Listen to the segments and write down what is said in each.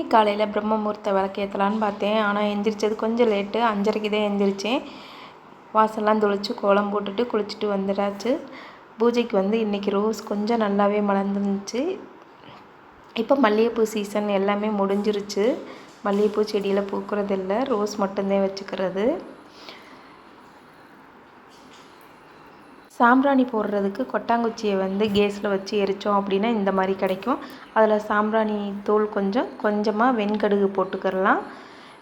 இன்னைக்கு காலையில் பிரம்ம முகூர்த்த விளக்கேற்றலான்னு பார்த்தேன். ஆனால் எந்திரிச்சது கொஞ்சம் லேட்டு. அஞ்சரைக்கு தான் எந்திரிச்சேன். வாசல்லாம் தொளிச்சு கோலம் போட்டுட்டு குளிச்சுட்டு வந்துடாச்சு பூஜைக்கு வந்து இன்றைக்கி ரோஸ் கொஞ்சம் நல்லாவே மலர்ந்துருந்துச்சு. இப்போ மல்லிகைப்பூ சீசன் எல்லாமே முடிஞ்சிருச்சு. மல்லிகைப்பூ செடியில் பூக்கிறதில்ல. ரோஸ் மட்டும்தான் வச்சுக்கிறது. சாம்பிராணி போடுறதுக்கு கொட்டாங்குச்சியை வந்து கேஸில் வச்சு எரித்தோம் அப்படின்னா இந்த மாதிரி கிடைக்கும். அதில் சாம்பிராணி தூள் கொஞ்சம் கொஞ்சமாக வெண்கடுகு போட்டுக்கிறலாம்.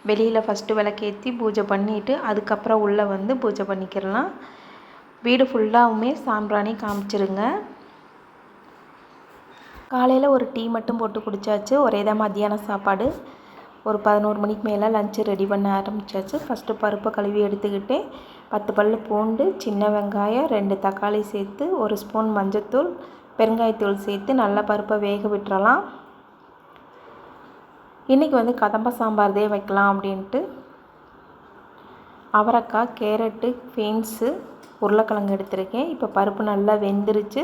வெளியில் ஃபஸ்ட்டு விளக்கேற்றி பூஜை பண்ணிவிட்டு அதுக்கப்புறம் உள்ளே வந்து பூஜை பண்ணிக்கிறலாம். வீடு ஃபுல்லாகவுமே சாம்பிராணி காமிச்சிருங்க. காலையில் ஒரு டீ மட்டும் போட்டு குடித்தாச்சு ஒரே தான் மத்தியான சாப்பாடு. ஒரு பதினோரு மணிக்கு மேலே லஞ்சு ரெடி பண்ண ஆரம்பித்தாச்சு ஃபஸ்ட்டு பருப்பை கழுவி எடுத்துக்கிட்டு பத்து பல் பூண்டு சின்ன வெங்காயம் ரெண்டு தக்காளி சேர்த்து ஒரு ஸ்பூன் மஞ்சத்தூள் பெருங்காயத்தூள் சேர்த்து நல்லா பருப்பை வேக விட்டுறலாம். இன்றைக்கி வந்து கதம்ப சாம்பார்தே வைக்கலாம் அப்படின்ட்டு. அவரைக்காய் கேரட்டு பீன்ஸு உருளைக்கிழங்கு எடுத்திருக்கேன். இப்போ பருப்பு நல்லா வெந்துருச்சு.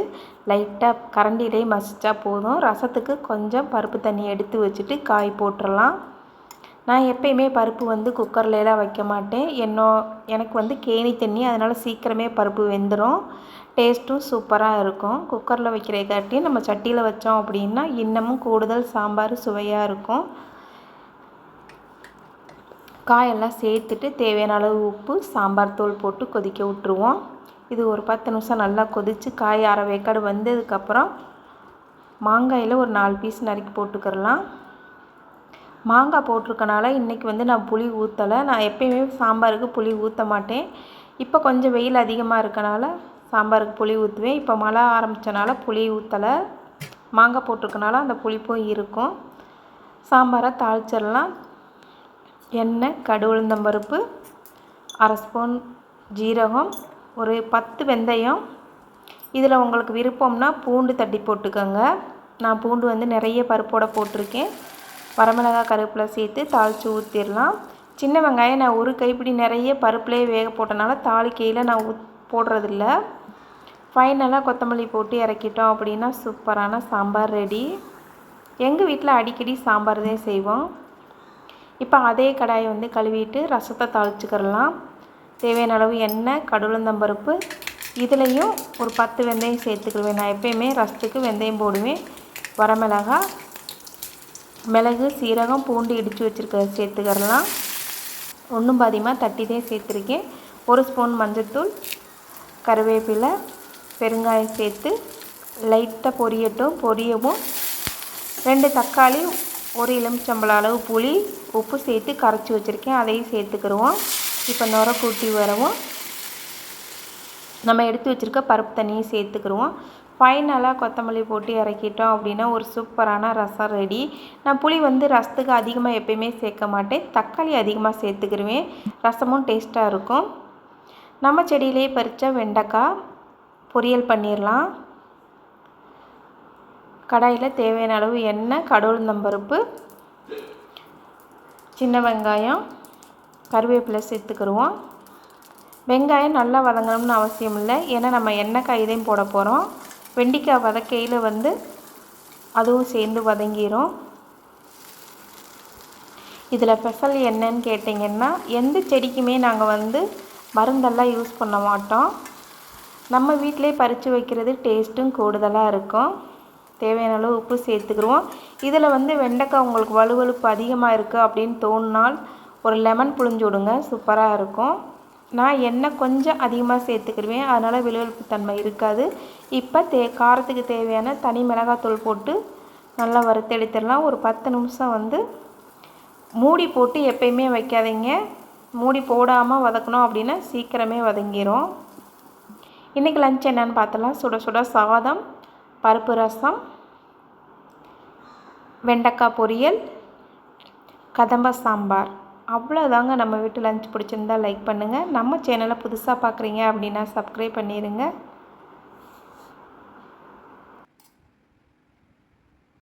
லைட்டாக கரண்டிலே மசிச்சா போதும். ரசத்துக்கு கொஞ்சம் பருப்பு தண்ணி எடுத்து வச்சுட்டு காய் போட்டுடலாம் நான் எப்பயுமே பருப்பு வந்து குக்கர்லலாம் வைக்க மாட்டேன். என்னோ எனக்கு வந்து கேணி தண்ணி அதனால் சீக்கிரமே பருப்பு வெந்துடும் டேஸ்ட்டும் சூப்பராக இருக்கும். குக்கரில் வைக்கிறக்காட்டி நம்ம சட்டியில் வச்சோம் அப்படின்னா இன்னமும் கூடுதல் சாம்பார் சுவையாக இருக்கும். காயெல்லாம் சேர்த்துட்டு தேவையான அளவு உப்பு சாம்பார் தூள் போட்டு கொதிக்க விட்ருவோம் இது ஒரு பத்து நிமிஷம் நல்லா கொதித்து காய் அரை வேக்காடு வந்ததுக்கப்புறம் மாங்காயில் ஒரு நாலு பீஸ் நறுக்கி போட்டுக்கிறலாம். மாங்காய் போட்டிருக்கனால இன்றைக்கி வந்து நான் புளி ஊற்றலை நான் எப்பயுமே சாம்பாருக்கு புளி ஊற்ற மாட்டேன். இப்போ கொஞ்சம் வெயில் அதிகமாக இருக்கனால சாம்பாருக்கு புளி ஊற்றுவேன் இப்போ மழை ஆரம்பித்தனால புளி ஊற்றலை மாங்காய் போட்டிருக்கனால அந்த புளிப்பும் இருக்கும். சாம்பாரை தாளிச்சிடலாம். எண்ணெய் கடு உளுந்தம்பருப்பு அரை ஸ்பூன் ஜீரகம் ஒரு பத்து வெந்தயம். இதில் உங்களுக்கு விருப்பம்னா பூண்டு தட்டி போட்டுக்கோங்க. நான் பூண்டு வந்து நிறைய பருப்போடு போட்டிருக்கேன். வரமிளகாய் கருவேப்பிலை சேர்த்து தாளித்து ஊற்றிடலாம் சின்ன வெங்காயம் நான் ஒரு கைப்பிடி நிறைய பருப்புலேயே வேக போட்டனால தாளிக்கையில் நான் ஊத் போடுறதில்ல. ஃபைனலாக கொத்தமல்லி போட்டு இறக்கிட்டோம் அப்படின்னா சூப்பரான சாம்பார் ரெடி. எங்கள் வீட்டில் அடிக்கடி சாம்பார் தான் செய்வோம். இப்போ அதே கடாயை வந்து கழுவிட்டு ரசத்தை தாளிச்சுக்கிறலாம். தேவையான அளவு எண்ணெய் கடவுளந்தம்பருப்பு இதுலேயும் ஒரு பத்து வெந்தயம் சேர்த்துக்கிடுவேன். நான் எப்பயுமே ரசத்துக்கு வெந்தயம் போடுவேன். வரமிளகாய் மிளகு சீரகம் பூண்டு இடித்து வச்சுருக்கிறத சேர்த்துக்கிறலாம். ஒன்றும் பாதியமாக தட்டி தான் சேர்த்துருக்கேன். ஒரு ஸ்பூன் மஞ்சத்தூள் கருவேப்பிலை பெருங்காயம் சேர்த்து லைட்டாக பொரியட்டும் பொரியவும். ரெண்டு தக்காளி ஒரு எலுமிச்சம்பழம் அளவு புளி உப்பு சேர்த்து கரைச்சி வச்சுருக்கேன். அதையும் சேர்த்துக்கிடுவோம் இப்போ நுர கூட்டி வரவும். நம்ம எடுத்து வச்சுருக்க பருப்பு தண்ணியும் சேர்த்துக்கிடுவோம் ஃபைனலாக கொத்தமல்லி போட்டு இறக்கிட்டோம் அப்படின்னா ஒரு சூப்பரான ரசம் ரெடி நான் புளி வந்து ரசத்துக்கு அதிகமாக எப்பயுமே சேர்க்க மாட்டேன். தக்காளி அதிகமாக சேர்த்துக்கிருவேன். ரசமும் டேஸ்ட்டாக இருக்கும். நம்ம செடியிலே பறித்த வெண்டைக்காய் பொரியல் பண்ணிடலாம் கடாயில் தேவையான அளவு எண்ணெய் கடவுளுந்தம்பருப்பு சின்ன வெங்காயம் கருவேப்பிலை சேர்த்துக்கிடுவோம் வெங்காயம் நல்லா வதங்கணும்னு அவசியம் இல்லை ஏன்னா நம்ம எண்ணெய் கைதையும் போட போகிறோம் வெண்டிக்காய் வதக்கையில் வந்து அதுவும் சேர்ந்து வதங்கிடும் இதில் ஸ்பெஷல் என்னன்னு கேட்டிங்கன்னா எந்த செடிக்குமே நாங்கள் வந்து மருந்தெல்லாம் யூஸ் பண்ண மாட்டோம். நம்ம வீட்டிலே பறித்து வைக்கிறது டேஸ்ட்டும் கூடுதலாக இருக்கும். தேவையான அளவு உப்பு சேர்த்துக்கிடுவோம் இதில் வந்து வெண்டைக்காய் உங்களுக்கு வலுவலுப்பு அதிகமாக இருக்குது அப்படின்னு தோணினால் ஒரு லெமன் புழிஞ்சு விடுங்க. சூப்பராக இருக்கும். நான் எண்ணெய் கொஞ்சம் அதிகமாக சேர்த்துக்கிடுவேன் அதனால் விழுவழுப்பு தன்மை இருக்காது. இப்போ தே காரத்துக்கு தேவையான தனி மிளகாத்தூள் போட்டு நல்லா வறுத்தெடுத்துடலாம் ஒரு பத்து நிமிஷம் வந்து மூடி போட்டு எப்பயுமே வைக்காதீங்க. மூடி போடாமல் வதக்கணும் அப்படின்னா சீக்கிரமே வதங்கிடும் இன்றைக்கி லஞ்ச் என்னென்னு பார்த்தலாம் சுட சுட சாதம் பருப்பு ரசம் வெண்டைக்காய் பொரியல் கதம்ப சாம்பார். அவ்வளோதாங்க நம்ம வீட்டு லஞ்ச் பிடிச்சிருந்தா லைக் பண்ணுங்கள் நம்ம சேனலை புதுசாக பார்க்குறீங்க அப்படின்னா சப்ஸ்கிரைப் பண்ணிடுங்க